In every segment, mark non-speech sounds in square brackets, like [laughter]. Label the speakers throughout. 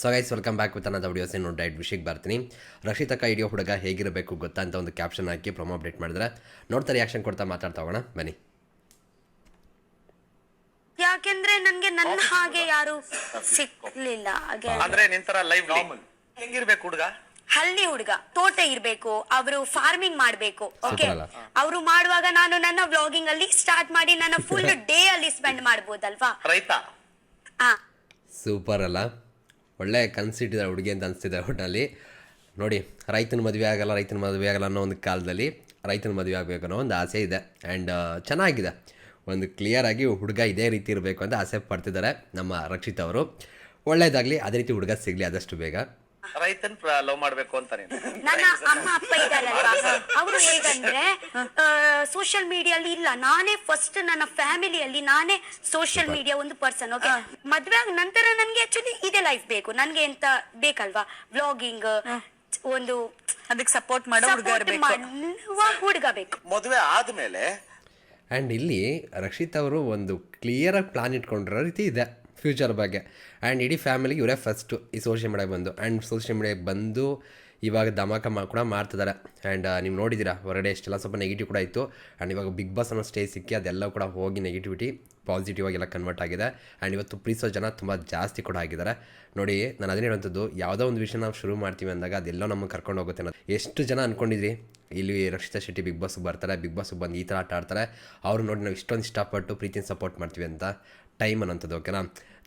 Speaker 1: So guys welcome back with ಅನ್ನೋದು videos ಏನು diet ವಿಷಯಕ್ಕೆ ಬರ್ತೀನಿ. ರಕ್ಷಿತ ಐಡಿಯೋ ಹುಡುಗ ಹೇಗಿರಬೇಕು ಗೊತ್ತಾ ಅಂತ ಒಂದು ಕ್ಯಾಪ್ಷನ್ ಹಾಕಿ ಪ್ರೊಮೋ ಅಪ್ಡೇಟ್ ಮಾಡಿದ್ರೆ ನೋಡ್ತಾ ರಿಯಾಕ್ಷನ್ ಕೊಡ್ತಾ ಮಾತಾಡ್ತಾ ಹೋಗೋಣ ಬನ್ನಿ.
Speaker 2: ಯಾಕೆಂದ್ರೆ ನನಗೆ ನನ್ನ ಹಾಗೆ ಯಾರು ಸಿಕ್ಲಿಲ್ಲ ಹಾಗೆ
Speaker 3: ಅಂದ್ರೆ ನಿಂತರ ಲೈವ್ ಹೆಂಗಿರ್ಬೇಕು ಹುಡುಗ?
Speaker 2: ಹಳ್ಳಿ ಹುಡುಗ ತೋಟ ಇರ್ಬೇಕು ಅವರು ಫಾರ್ಮಿಂಗ್ ಮಾಡ್ಬೇಕು ಓಕೆ? ಅವರು ಮಾಡುವಾಗ ನಾನು ನನ್ನ ವ್ಲಾಗಿಂಗ್ ಅಲ್ಲಿ ಸ್ಟಾರ್ಟ್ ಮಾಡಿ ನನ್ನ ಫುಲ್ ಡೇ [laughs] ಅಲ್ಲಿ ಸ್ಪೆಂಡ್ ಮಾಡ್ಬೋದಲ್ವಾ?
Speaker 3: ರೈತ?
Speaker 2: ಹಾ
Speaker 1: ಸೂಪರ್ ಅಲ್ಲ. ಒಳ್ಳೆ ಕನ್ಸಿಟ್ಟಿದ್ದಾರೆ ಹುಡುಗಿ ಅಂತ ಅನಿಸ್ತಿದೆ ಒಟ್ಟಿನಲ್ಲಿ ನೋಡಿ ರೈತನ ಮದುವೆ ಆಗಲ್ಲ ರೈತನ ಮದುವೆ ಆಗಲ್ಲ ಅನ್ನೋ ಒಂದು ಕಾಲದಲ್ಲಿ ರೈತನ ಮದುವೆ ಆಗಬೇಕು ಅನ್ನೋ ಒಂದು ಆಸೆ ಇದೆ. ಆ್ಯಂಡ್ ಚೆನ್ನಾಗಿದೆ. ಒಂದು ಕ್ಲಿಯರಾಗಿ ಹುಡುಗ ಇದೇ ರೀತಿ ಇರಬೇಕು ಅಂತ ಆಸೆ ಪಡ್ತಿದ್ದಾರೆ ನಮ್ಮ ರಕ್ಷಿತ್ ಅವರು. ಒಳ್ಳೇದಾಗಲಿ ಅದೇ ರೀತಿ ಹುಡುಗ ಸಿಗಲಿ ಆದಷ್ಟು ಬೇಗ.
Speaker 3: ರೈತನ್ ಲವ್ ಮಾಡ್ಬೇಕು ಅಂತ ನೀನು
Speaker 2: ನನ್ನ ಅಮ್ಮ ಅಪ್ಪ ಇದ್ದಾರಲ್ವಾ? ಅವರು ಹೇಗಂದ್ರೆ ಸೋಷಿಯಲ್ ಮೀಡಿಯಲ್ಲಿ ಇಲ್ಲ. ನಾನೇ ಫಸ್ಟ್ ನನ್ನ ಫ್ಯಾಮಿಲಿಯಲ್ಲಿ ನಾನೇ ಸೋಷಿಯಲ್ ಮೀಡಿಯಾ ಒಂದು ಪರ್ಸನ್ ಓಕೆ ಮದ್ವೆ ಆಗ ನಂತರ ನನ್ಗೆ ಲೈಫ್ ಬೇಕು. ನನ್ಗೆ ಎಂತ ಬೇಕಲ್ವಾ? ವ್ಲಾಗಿಂಗ್ ಒಂದು
Speaker 4: ಅದಕ್ಕೆ ಸಪೋರ್ಟ್ ಮಾಡೋ ಹುಡುಗ
Speaker 2: ಬೇಕು?
Speaker 3: ಮದುವೆ ಆದ್ಮೇಲೆ
Speaker 1: ಆ್ಯಂಡ್ ಇಲ್ಲಿ ರಕ್ಷಿತ್ ಅವರು ಒಂದು ಕ್ಲಿಯರ್ ಆಗಿ ಪ್ಲಾನ್ ಇಟ್ಕೊಂಡಿರೋ ರೀತಿ ಇದೆ ಫ್ಯೂಚರ್ ಬಗ್ಗೆ. ಆ್ಯಂಡ್ ಇಡೀ ಫ್ಯಾಮಿಲಿಗೆ ಇವರೇ ಫಸ್ಟು ಈ ಸೋಷಿಯಲ್ ಮೀಡಿಯಾಗೆ ಬಂದು. ಆ್ಯಂಡ್ ಸೋಷಿಯಲ್ ಮೀಡಿಯಾಗೆ ಬಂದು ಇವಾಗ ಧಮಾಕ ಕೂಡ ಮಾಡ್ತಿದ್ದಾರೆ. ಆ್ಯಂಡ್ ನೀವು ನೋಡಿದ್ದೀರಾ, ಹೊರಗಡೆ ಎಷ್ಟೆಲ್ಲ ಸ್ವಲ್ಪ ನೆಗೆಟಿವ್ ಕೂಡ ಇತ್ತು. ಆ್ಯಂಡ್ ಇವಾಗ ಬಿಗ್ ಬಾಸ್ ಅನ್ನೋ ಸ್ಟೇಜ್ ಸಿಕ್ಕಿ ಅದೆಲ್ಲ ಕೂಡ ಹೋಗಿ ನೆಗೆಟಿವಿಟಿ ಪಾಸಿಟಿವ್ ಆಗೆಲ್ಲ ಕನ್ವರ್ಟ್ ಆಗಿದೆ. ಆ್ಯಂಡ್ ಇವತ್ತು ಪ್ರೀಸೋ ಜನ ತುಂಬ ಜಾಸ್ತಿ ಕೂಡ ಆಗಿದ್ದಾರೆ. ನೋಡಿ, ನಾನು ಅದನ್ನೇ ಹೇಳುವಂಥದ್ದು, ಯಾವುದೋ ಒಂದು ವಿಷಯ ನಾವು ಶುರು ಮಾಡ್ತೀವಿ ಅಂದಾಗ ಅದೆಲ್ಲೋ ನಮಗೆ ಕರ್ಕೊಂಡು ಹೋಗುತ್ತೆ ಅನ್ನೋದು. ಎಷ್ಟು ಜನ ಅಂದ್ಕೊಂಡಿದ್ರಿ ಇಲ್ಲಿ ರಕ್ಷಿತಾ ಶೆಟ್ಟಿ ಬಿಗ್ ಬಾಸ್ಗೆ ಬರ್ತಾರೆ ಬಿಗ್ ಬಾಸ್ಗೆ ಬಂದು ಈ ಥರ ಆಟ ಆಡ್ತಾರೆ. ಅವ್ರು ನೋಡಿ ನಾವು ಇಷ್ಟೊಂದು ಇಷ್ಟಪಟ್ಟು ಪ್ರೀತಿನ ಸಪೋರ್ಟ್ ಮಾಡ್ತೀವಿ ಅಂತ. ಟೈಮ್ ಅನ್ನೋಂಥದ್ದು ಓಕೆನಾ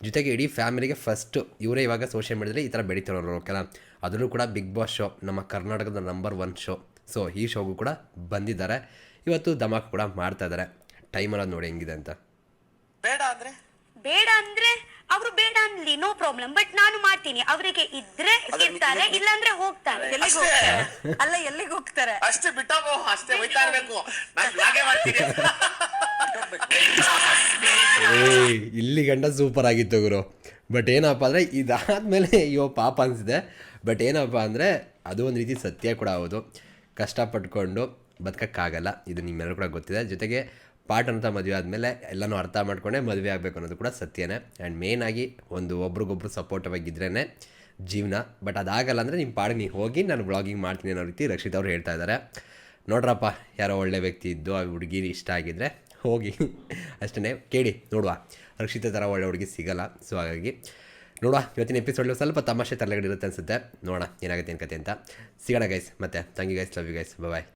Speaker 1: ಜೊತೆಗೆ ಇಡೀ ಫ್ಯಾಮಿಲಿಗೆ ಫಸ್ಟು ಇವರೇ ಇವಾಗ ಸೋಷಿಯಲ್ ಮೀಡಿಯಾದಲ್ಲಿ ಈ ಥರ ಬೆಳೀತಿರೋರು ಓಕೆನಾ ಅದರಲ್ಲೂ ಕೂಡ ಬಿಗ್ ಬಾಸ್ ಶೋ ನಮ್ಮ ಕರ್ನಾಟಕದ ನಂಬರ್ ಒನ್ ಶೋ ಸೊ ಈ ಶೋಗೂ ಕೂಡ ಬಂದಿದ್ದಾರೆ. ಇವತ್ತು ಧಮಾಕ್ ಕೂಡ ಮಾಡ್ತಾ ಇದ್ದಾರೆ. ಟೈಮ್ ಅನ್ನೋದು ನೋಡಿ ಹೆಂಗಿದೆ ಅಂತ.
Speaker 3: ಬೇಡ ಅಂದ್ರೆ?
Speaker 2: ಬೇಡ ಅಂದ್ರೆ ಅವರು ಬೇಡ ಅನ್ಲಿ ನೋ ಪ್ರಾಬ್ಲಮ್ ಬಟ್ ನಾನು ಮಾಡ್ತೀನಿ. ಅವರಿಗೆ ಇದ್ರೆ ಇರ್ತಾರೆ ಇಲ್ಲಾಂದ್ರೆ ಹೋಗ್ತಾರೆ.
Speaker 4: ಎಲ್ಲಿಗೆ ಹೋಗ್ತಾರೆ? ಅಲ್ಲ ಎಲ್ಲಿಗೆ ಹೋಗ್ತಾರೆ?
Speaker 3: ಅಷ್ಟೇ ಬಿಟ್ಟು ಅಷ್ಟೇ ಹೋಯ್ತಾ ಇರ್ಬೇಕು. ನಾನು ಬ್ಲಾಗೇ ಮಾಡ್ತೀನಿ.
Speaker 1: ಏಯ್ ಇಲ್ಲಿ ಗಂಡ ಸೂಪರ್ ಆಗಿತ್ತು ಗುರು. ಬಟ್ ಏನಪ್ಪ ಅಂದರೆ ಇದಾದಮೇಲೆ ಅಯ್ಯೋ, ಪಾಪ ಅನಿಸಿದೆ. ಬಟ್ ಏನಪ್ಪ ಅಂದರೆ ಅದು ಒಂದು ರೀತಿ ಸತ್ಯ ಕೂಡ ಹೌದು. ಕಷ್ಟಪಟ್ಕೊಂಡು ಬದುಕೋಕ್ಕಾಗಲ್ಲ. ಇದು ನಿಮ್ಮೆಲ್ಲರೂ ಕೂಡ ಗೊತ್ತಿದೆ. ಜೊತೆಗೆ ಪಾಠ ಅಂತ ಮದುವೆ ಆದಮೇಲೆ ಎಲ್ಲನೂ ಅರ್ಥ ಮಾಡ್ಕೊಂಡೆ ಮದುವೆ ಆಗಬೇಕು ಅನ್ನೋದು ಕೂಡ ಸತ್ಯನೇ. ಆ್ಯಂಡ್ ಆಗಿ ಒಂದು ಒಬ್ರಿಗೊಬ್ರು ಸಪೋರ್ಟಿವ್ ಆಗಿದ್ರೇ ಜೀವನ. ಬಟ್ ಅದಾಗಲ್ಲ ಅಂದರೆ ನಿಮ್ಮ ಪಾಡಿಗೆ ನೀವು ಹೋಗಿ ನಾನು ಬ್ಲಾಗಿಂಗ್ ಮಾಡ್ತೀನಿ ಅನ್ನೋ ರೀತಿ ರಕ್ಷಿತ್ ಅವರು ಹೇಳ್ತಾ ಇದ್ದಾರೆ ನೋಡ್ರಪ್ಪ, ಯಾರೋ ಒಳ್ಳೆ ವ್ಯಕ್ತಿ ಇದ್ದು, ಆ ಹುಡುಗಿ ಇಷ್ಟ ಆಗಿದ್ರೆ ಹೋಗಿ. ಅಷ್ಟೇ ಕೇಳಿ, ನೋಡುವ. ರಕ್ಷಿತ ಥರ ಒಳ್ಳೆ ಹುಡುಗಿ ಸಿಗಲ್ಲ ಸೊ ಹಾಗಾಗಿ ನೋಡುವ. ಇವತ್ತಿನ ಎಪಿಸೋಡ್ ಸ್ವಲ್ಪ ತಮಾಷೆ ತಲೆಗಡೆ ಇರುತ್ತೆ ಅನಿಸುತ್ತೆ. ನೋಡೋಣ, ಏನಾಗುತ್ತೆ ಏನು ಕತೆ ಅಂತ. ಸಿಗೋಣ ಗೈಸ್ ಮತ್ತೆ. ತಂಗಿ guys love you guys bye